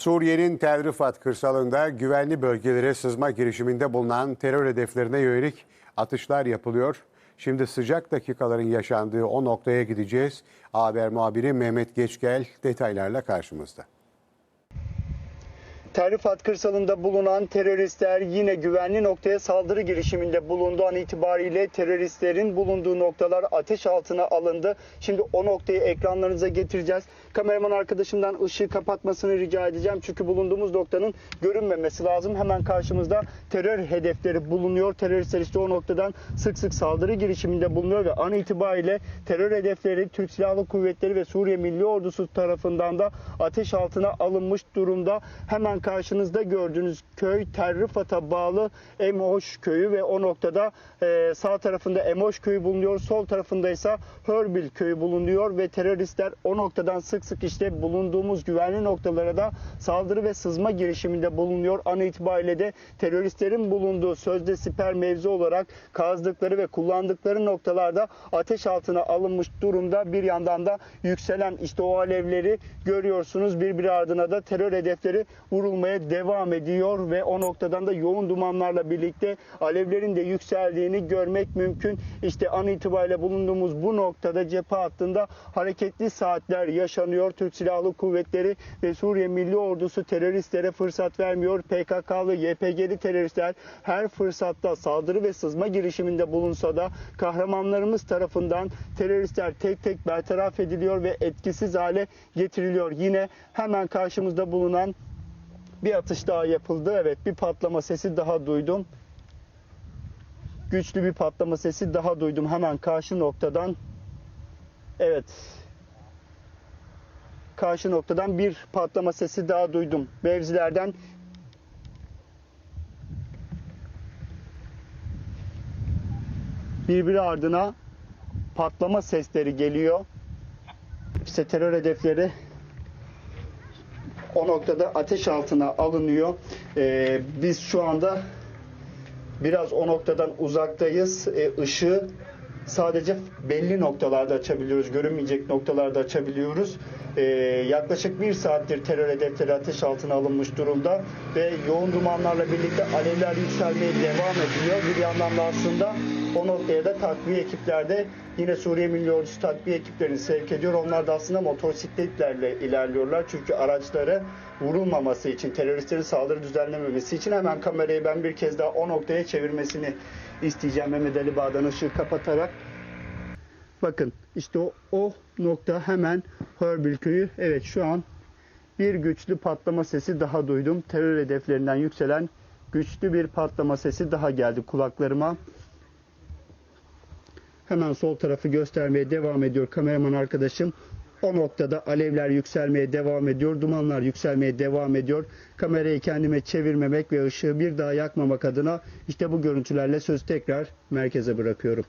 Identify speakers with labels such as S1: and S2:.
S1: Suriye'nin Tel Rifat kırsalında güvenli bölgelere sızma girişiminde bulunan terör hedeflerine yönelik atışlar yapılıyor. Şimdi sıcak dakikaların yaşandığı o noktaya gideceğiz. Haber muhabiri Mehmet Geçgel detaylarla karşımızda.
S2: Tel Rifat kırsalında bulunan teröristler yine güvenli noktaya saldırı girişiminde bulunduğu an itibariyle teröristlerin bulunduğu noktalar ateş altına alındı. Şimdi o noktayı ekranlarınıza getireceğiz. Kameraman arkadaşımdan ışığı kapatmasını rica edeceğim. Çünkü bulunduğumuz noktanın görünmemesi lazım. Hemen karşımızda terör hedefleri bulunuyor. Teröristler işte o noktadan sık sık saldırı girişiminde bulunuyor ve an itibariyle terör hedefleri Türk Silahlı Kuvvetleri ve Suriye Milli Ordusu tarafından da ateş altına alınmış durumda. Hemen karşınızda gördüğünüz köy Tel Rifat'a bağlı Emoş köyü ve o noktada e, sağ tarafında Emoş köyü bulunuyor. Sol tarafında ise Hörbil köyü bulunuyor ve teröristler o noktadan sık sık işte bulunduğumuz güvenli noktalara da saldırı ve sızma girişiminde bulunuyor. An itibariyle de teröristlerin bulunduğu sözde siper mevzi olarak kazdıkları ve kullandıkları noktalarda ateş altına alınmış durumda. Bir yandan da yükselen işte o alevleri görüyorsunuz. Birbiri ardına da terör hedefleri vurulmaya devam ediyor ve o noktadan da yoğun dumanlarla birlikte alevlerin de yükseldiğini görmek mümkün. İşte an itibariyle bulunduğumuz bu noktada cephe hattında hareketli saatler yaşanıyor. Türk Silahlı Kuvvetleri ve Suriye Milli Ordusu teröristlere fırsat vermiyor. PKK'lı, YPG'li teröristler her fırsatta saldırı ve sızma girişiminde bulunsa da kahramanlarımız tarafından teröristler tek tek bertaraf ediliyor ve etkisiz hale getiriliyor. Yine hemen karşımızda bulunan bir atış daha yapıldı. Evet bir patlama sesi daha duydum. Güçlü bir patlama sesi daha duydum hemen karşı noktadan. Evet. Karşı noktadan bir patlama sesi daha duydum. Mevzilerden birbiri ardına patlama sesleri geliyor. İşte terör hedefleri o noktada ateş altına alınıyor. Ee, biz şu anda biraz o noktadan uzaktayız. Ee, ışığı sadece belli noktalarda açabiliyoruz. Görünmeyecek noktalarda açabiliyoruz. Ee, yaklaşık bir saattir terör hedefleri ateş altına alınmış durumda ve yoğun dumanlarla birlikte alevler yükselmeye devam ediliyor. Bir yandan da aslında o noktaya da takviye ekipler de yine Suriye Milli Ordusu takviye ekiplerini sevk ediyor. Onlar da aslında motosikletlerle ilerliyorlar. Çünkü araçları vurulmaması için, teröristlerin saldırı düzenlememesi için hemen kamerayı ben bir kez daha o noktaya çevirmesini isteyeceğim Mehmet Ali Bağ'dan ışığı kapatarak. Bakın işte o, o nokta hemen Hörbil köyü. Evet şu an bir güçlü patlama sesi daha duydum. Terör hedeflerinden yükselen güçlü bir patlama sesi daha geldi kulaklarıma. Hemen sol tarafı göstermeye devam ediyor kameraman arkadaşım. O noktada alevler yükselmeye devam ediyor, dumanlar yükselmeye devam ediyor. Kamerayı kendime çevirmemek ve ışığı bir daha yakmamak adına işte bu görüntülerle sözü tekrar merkeze bırakıyorum.